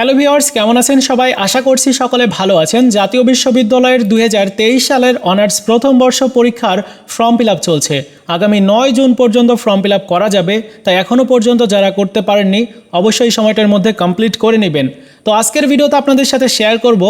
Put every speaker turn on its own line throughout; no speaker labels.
Hello viewers কেমন আছেন সবাই? আশা করছি সকলে ভালো আছেন। জাতীয় বিশ্ববিদ্যালয়ের দু হাজার তেইশ সালের অনার্স প্রথম বর্ষ পরীক্ষার ফর্ম ফিল চলছে। আগামী নয় জুন পর্যন্ত ফর্ম ফিল করা যাবে, তাই এখনও পর্যন্ত যারা করতে পারেননি, অবশ্যই সময়টার মধ্যে কমপ্লিট করে নেবেন। তো আজকের ভিডিওতে আপনাদের সাথে শেয়ার করব,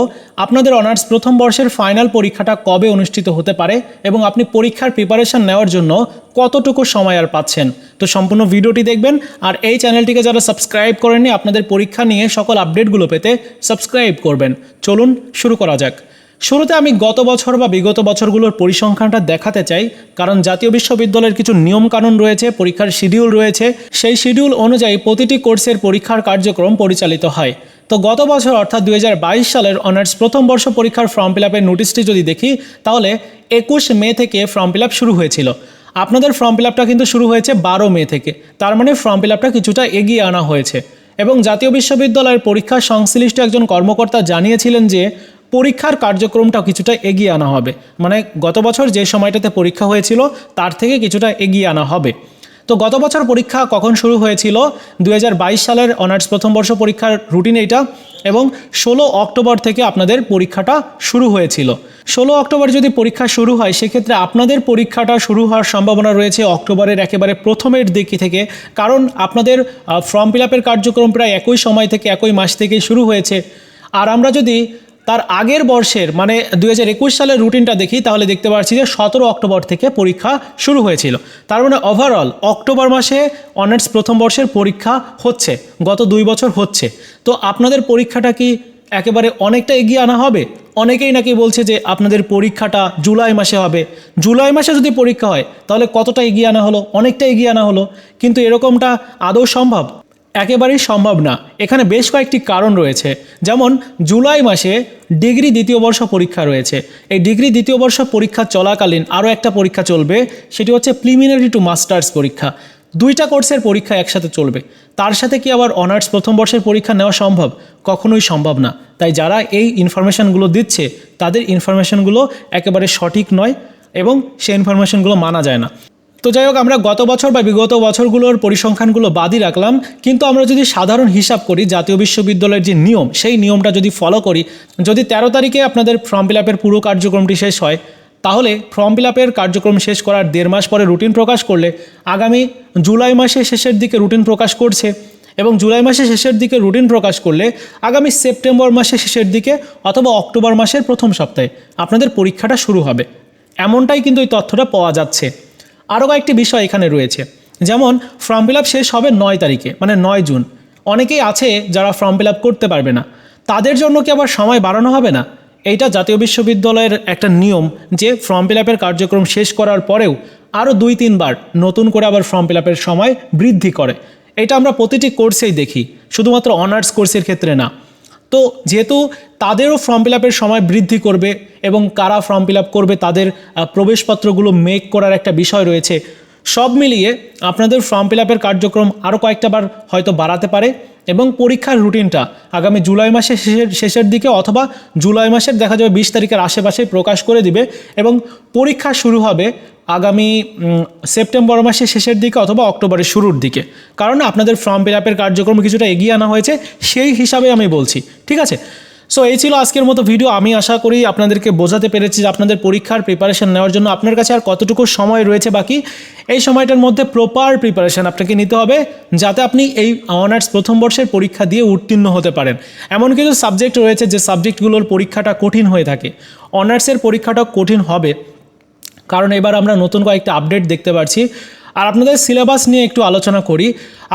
আপনাদের অনার্স প্রথম বর্ষের ফাইনাল পরীক্ষাটা কবে অনুষ্ঠিত হতে পারে এবং আপনি পরীক্ষার প্রিপারেশন নেওয়ার জন্য কতটুকু সময় আর পাচ্ছেন। তো সম্পূর্ণ ভিডিওটি দেখবেন, আর এই চ্যানেলটিকে যারা সাবস্ক্রাইব করেননি, আপনাদের পরীক্ষা নিয়ে সকল আপডেটগুলো পেতে সাবস্ক্রাইব করবেন। চলুন শুরু করা যাক। শুরুতে আমি গত বছর বা বিগত বছরগুলোর পরিসংখ্যানটা দেখাতে চাই, কারণ জাতীয় বিশ্ববিদ্যালয়ের কিছু নিয়মকানুন রয়েছে, পরীক্ষার শিডিউল রয়েছে। সেই শিডিউল অনুযায়ী প্রতিটি কোর্সের পরীক্ষার কার্যক্রম পরিচালিত হয়। তো গত বছর, অর্থাৎ দুই হাজার বাইশ সালের অনার্স প্রথম বর্ষ পরীক্ষার ফর্ম ফিল আপের নোটিশটি যদি দেখি, তাহলে একুশ মে থেকে ফর্ম ফিল আপ শুরু হয়েছিল। আপনাদের ফর্ম ফিল আপটা কিন্তু শুরু হয়েছে বারো মে থেকে। তার মানে ফর্ম ফিল আপটা কিছুটা এগিয়ে আনা হয়েছে। এবং জাতীয় বিশ্ববিদ্যালয়ের পরীক্ষা সংশ্লিষ্ট একজন কর্মকর্তা জানিয়েছিলেন যে পরীক্ষার কার্যক্রমটা কিছুটা এগিয়ে আনা হবে। মানে গত বছর যে সময়টাতে পরীক্ষা হয়েছিল, তার থেকে কিছুটা এগিয়ে আনা হবে। তো গত বছর পরীক্ষা কখন শুরু হয়েছিল? দু হাজার বাইশ সালের অনার্স প্রথম বর্ষ পরীক্ষার রুটিন এইটা এবং ষোলো অক্টোবর থেকে আপনাদের পরীক্ষাটা শুরু হয়েছিল। ষোলো অক্টোবর যদি পরীক্ষা শুরু হয়, সেক্ষেত্রে আপনাদের পরীক্ষাটা শুরু হওয়ার সম্ভাবনা রয়েছে অক্টোবরের একেবারে প্রথমের দিক থেকে। কারণ আপনাদের ফর্ম ফিল কার্যক্রম প্রায় একই সময় থেকে, একই মাস থেকেই শুরু হয়েছে। আর আমরা যদি তার আগের বর্ষের মানে দুই হাজার একুশ সালের রুটিনটা দেখি, তাহলে দেখতে পাচ্ছি যে সতেরো অক্টোবর থেকে পরীক্ষা শুরু হয়েছিল। তার মানে ওভারঅল অক্টোবর মাসে অনার্স প্রথম বর্ষের পরীক্ষা হচ্ছে, গত দুই বছর হচ্ছে। তো আপনাদের পরীক্ষাটা কি একেবারে অনেকটা এগিয়ে আনা হবে? অনেকেই নাকি বলছে যে আপনাদের পরীক্ষাটা জুলাই মাসে হবে। জুলাই মাসে যদি পরীক্ষা হয়, তাহলে কতটা এগিয়ে আনা হলো? অনেকটা এগিয়ে আনা হলো। কিন্তু এরকমটা আদৌ সম্ভব? একেবারেই সম্ভব না। এখানে বেশ কয়েকটি কারণ রয়েছে। যেমন, জুলাই মাসে ডিগ্রি দ্বিতীয় বর্ষ পরীক্ষা রয়েছে। এই ডিগ্রি দ্বিতীয় বর্ষ পরীক্ষা চলাকালীন আরও একটা পরীক্ষা চলবে, সেটি হচ্ছে প্রিমিনারি টু মাস্টার্স পরীক্ষা। দুইটা কোর্সের পরীক্ষা একসাথে চলবে। তার সাথে কি আবার অনার্স প্রথম বর্ষের পরীক্ষা নেওয়া সম্ভব? কখনোই সম্ভব না। তাই যারা এই ইনফরমেশানগুলো দিচ্ছে, তাদের ইনফরমেশানগুলো একেবারে সঠিক নয় এবং সেই ইনফরমেশনগুলো মানা যায় না। তো যাই হোক, আমরা গত বছর বা বিগত বছরগুলোর পরিসংখ্যানগুলো বাদই রাখলাম। কিন্তু আমরা যদি সাধারণ হিসাব করি, জাতীয় বিশ্ববিদ্যালয়ের যে নিয়ম, সেই নিয়মটা যদি ফলো করি, যদি তেরো তারিখে আপনাদের ফর্ম ফিল পুরো কার্যক্রমটি শেষ হয়, তাহলে ফর্ম ফিল কার্যক্রম শেষ করার দেড় মাস পরে রুটিন প্রকাশ করলে আগামী জুলাই মাসে শেষের দিকে রুটিন প্রকাশ করছে এবং জুলাই মাসের শেষের দিকে রুটিন প্রকাশ করলে আগামী সেপ্টেম্বর মাসের শেষের দিকে অথবা অক্টোবর মাসের প্রথম সপ্তাহে আপনাদের পরীক্ষাটা শুরু হবে। এমনটাই কিন্তু এই তথ্যটা পাওয়া যাচ্ছে। আরও কয়েকটি বিষয় এখানে রয়েছে। যেমন ফর্ম ফিল শেষ হবে নয় তারিখে মানে নয় জুন। অনেকেই আছে যারা ফর্ম ফিল করতে পারবে না। তাদের জন্য কি আবার সময় বাড়ানো হবে না? এইটা জাতীয় বিশ্ববিদ্যালয়ের একটা নিয়ম যে ফর্ম ফিল কার্যক্রম শেষ করার পরেও আরও দুই তিনবার নতুন করে আবার ফর্ম ফিল সময় বৃদ্ধি করে। এটা আমরা প্রতিটি কোর্সেই দেখি, শুধুমাত্র অনার্স কোর্সের ক্ষেত্রে না। তো যেহেতু তাদেরও ফর্ম ফিল আপের সময় বৃদ্ধি করবে এবং কারা ফর্ম ফিল আপ করবে তাদের প্রবেশপত্রগুলো মেক করার একটা বিষয় রয়েছে সব মিলিয়ে আপনাদের ফর্ম ফিল আপের কার্যক্রম আরও কয়েকটা বার হয়তো বাড়াতে পারে এবং পরীক্ষার রুটিনটা আগামী জুলাই মাসের শেষের শেষের দিকে অথবা জুলাই মাসের দেখা যাবে বিশ তারিখের আশেপাশে প্রকাশ করে দিবে এবং পরীক্ষা শুরু হবে আগামী সেপ্টেম্বর মাসের শেষের দিকে অথবা অক্টোবরের শুরুর দিকে। কারণ আপনাদের ফর্ম ফিল আপের কার্যক্রম কিছুটা এগিয়ে আনা হয়েছে, সেই হিসাবে আমি বলছি। ঠিক আছে? সো এই ছিল আজকের মতো ভিডিও আমি আশা করি আপনাদেরকে বোঝাতে পেরেছি যে আপনাদের পরীক্ষার প্রিপারেশন নেওয়ার জন্য আপনার কাছে আর কতটুকু সময় রয়েছে বাকি। এই সময়টার মধ্যে প্রপার প্রিপারেশন আপনাকে নিতে হবে, যাতে আপনি এই অনার্স প্রথম বর্ষের পরীক্ষা দিয়ে উত্তীর্ণ হতে পারেন। এমন কিছু সাবজেক্ট রয়েছে যে সাবজেক্টগুলোর পরীক্ষাটা কঠিন হয়ে থাকে। অনার্সের পরীক্ষাটা কঠিন হবে। কারণ এবার আমরা নতুন কয়েকটা আপডেট দেখতে পাচ্ছি আর আপনাদের সিলেবাস নিয়ে একটু আলোচনা করি।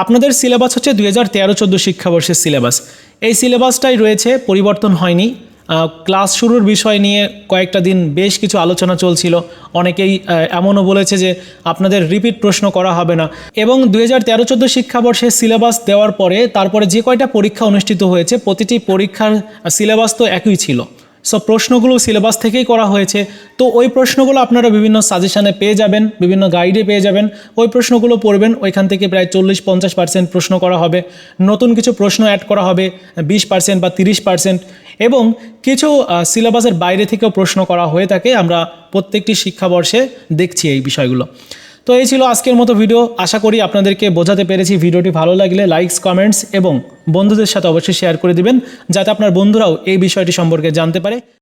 আপনাদের সিলেবাস হচ্ছে দুই হাজার তেরো চোদ্দ শিক্ষাবর্ষের সিলেবাস এই সিলেবাসটাই রয়েছে, পরিবর্তন হয়নি। ক্লাস শুরুর বিষয় নিয়ে কয়েকটা দিন বেশ কিছু আলোচনা চলছিল। অনেকেই এমনও বলেছে যে আপনাদের রিপিট প্রশ্ন করা হবে না। এবং দু হাজার তেরো চোদ্দ শিক্ষাবর্ষে সিলেবাস দেওয়ার পরে তারপরে যে কয়টা পরীক্ষা অনুষ্ঠিত হয়েছে, প্রতিটি পরীক্ষার সিলেবাস তো একই ছিল। সব প্রশ্নগুলো সিলেবাস থেকেই করা হয়েছে। তো ওই প্রশ্নগুলো আপনারা বিভিন্ন সাজেশানে পেয়ে যাবেন, বিভিন্ন গাইডে পেয়ে যাবেন। ওই প্রশ্নগুলো পড়বেন, ওইখান থেকে প্রায় চল্লিশ, পঞ্চাশ পার্সেন্ট প্রশ্ন করা হবে। নতুন কিছু প্রশ্ন অ্যাড করা হবে, বিশ পার্সেন্ট বা তিরিশ পার্সেন্ট এবং কিছু সিলেবাসের বাইরে থেকেও প্রশ্ন করা হয়ে থাকে। আমরা প্রত্যেকটি শিক্ষাবর্ষে দেখছি এই বিষয়গুলো। তো এই ছিল আজকের মতো ভিডিও আশা করি আপনাদেরকে বোঝাতে পেরেছি ভিডিওটি ভালো লাগলে লাইকস কমেন্টস এবং বন্ধুদের সাথে অবশ্যই শেয়ার করে দিবেন, যাতে আপনার বন্ধুরাও এই বিষয়টি সম্পর্কে জানতে পারে।